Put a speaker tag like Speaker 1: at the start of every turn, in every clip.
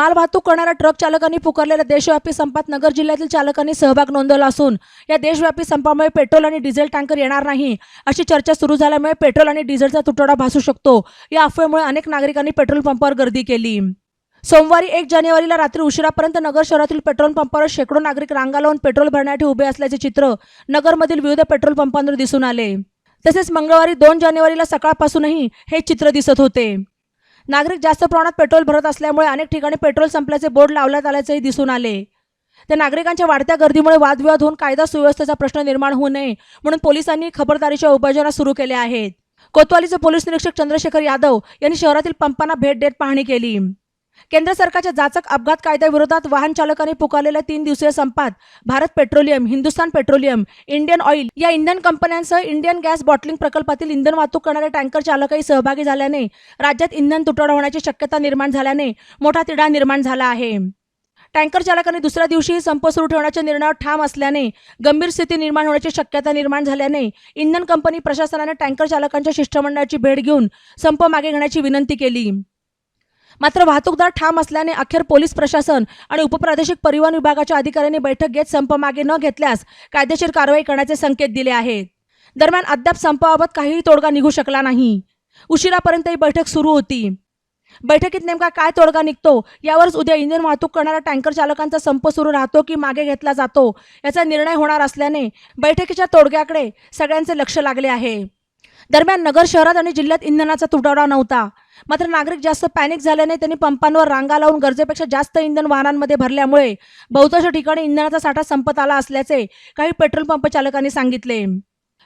Speaker 1: मालवाहतूक करणाऱ्या ट्रक चालकांनी पुकारलेल्या देशव्यापी संपात नगर जिल्ह्यातील चालकांनी सहभाग नोंदवला असून या देशव्यापी संपामुळे पेट्रोल आणि डिझेल टँकर येणार नाही अशी चर्चा सुरू झाल्यामुळे पेट्रोल आणि डिझेलचा तुटवडा भासू शकतो. या अफवेमुळे अनेक नागरिकांनी पेट्रोल पंपावर गर्दी केली. सोमवारी एक जानेवारीला रात्री उशिरापर्यंत नगर शहरातील पेट्रोल पंपावर शेकडो नागरिक रांगा लावून पेट्रोल भरण्यासाठी उभे असल्याचे चित्र नगरमधील विविध पेट्रोल पंपांवर दिसून आले. तसेच मंगळवारी दोन जानेवारीला सकाळपासूनही हे चित्र दिसत होते. नागरिक जास्त प्रमाणात पेट्रोल भरत असल्यामुळे अनेक ठिकाणी पेट्रोल संपल्याचे बोर्ड लावण्यात आल्याचेही दिसून आले. त्या नागरिकांच्या वाढत्या गर्दीमुळे वादविवाद होऊन कायदा सुव्यवस्थेचा प्रश्न निर्माण होऊ नये म्हणून पोलिसांनी खबरदारीच्या उपाययोजना सुरू केल्या आहेत. कोतवालीचे पोलीस निरीक्षक चंद्रशेखर यादव यांनी शहरातील पंपांना भेट देत पाहणी केली. केंद्र सरकारच्या जाचक अपघात कायद्याविरोधात वाहन चालकांनी पुकारलेल्या तीन दिवसीय संपात Bharat Petroleum Hindustan Petroleum Indian Oil या इंधन कंपन्यांसह इंडियन गॅस बॉटलिंग प्रकल्पातील इंधन वाहतूक करणारे टँकर चालकही सहभागी झाल्याने राज्यात इंधन तुटवडा होण्याची शक्यता निर्माण झाल्याने मोठा तिढा निर्माण झाला आहे. टँकर चालकांनी दुसऱ्या दिवशीही संप सुरू ठेवण्याच्या निर्णयावर ठाम असल्याने गंभीर स्थिती निर्माण होण्याची शक्यता निर्माण झाल्याने इंधन कंपनी प्रशासनाने टँकर चालकांच्या शिष्टमंडळाची भेट घेऊन संप मागे घेण्याची विनंती केली. मात्र वाहतूकदार ठाम असल्याने अखेर पोलीस प्रशासन आणि उपप्रादेशिक परिवहन विभागाच्या अधिकाऱ्यांनी बैठक घेत संप मागे न घेतल्यास कायदेशीर कारवाई करण्याचे संकेत दिले आहेत. दरम्यान अद्याप संपाबाबत काहीही तोडगा निघू शकला नाही. उशिरापर्यंत ही बैठक सुरू होती. बैठकीत नेमका काय तोडगा निघतो यावरच उद्या इंधन वाहतूक करणाऱ्या टँकर चालकांचा संप सुरू राहतो की मागे घेतला जातो याचा निर्णय होणार असल्याने बैठकीच्या तोडग्याकडे सगळ्यांचे लक्ष लागले आहे. दरम्यान नगर शहरात आणि जिल्ह्यात इंधनाचा तुटवडा नव्हता. मात्र नागरिक जास्त पॅनिक झाल्याने त्यांनी पंपांवर रांगा लावून गरजेपेक्षा जास्त इंधन वाहनांमध्ये भरल्यामुळे बहुतांश ठिकाणी इंधनाचा साठा संपत आला असल्याचे काही पेट्रोल पंप चालकांनी सांगितले.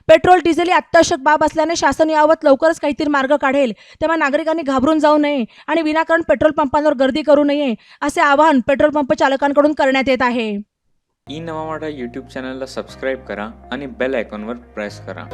Speaker 1: पेट्रोल डिझेल ही अत्यावश्यक बाब असल्याने शासन याबाबत लवकरच काहीतरी मार्ग काढेल. तेव्हा नागरिकांनी घाबरून जाऊ नये आणि विनाकारण पेट्रोल पंपांवर गर्दी करू नये असे आवाहन पेट्रोल पंप चालकांकडून करण्यात येत आहे.
Speaker 2: ई नवा यूट्यूब चॅनलला सबस्क्राईब करा आणि बेल आयकॉनवर प्रेस करा.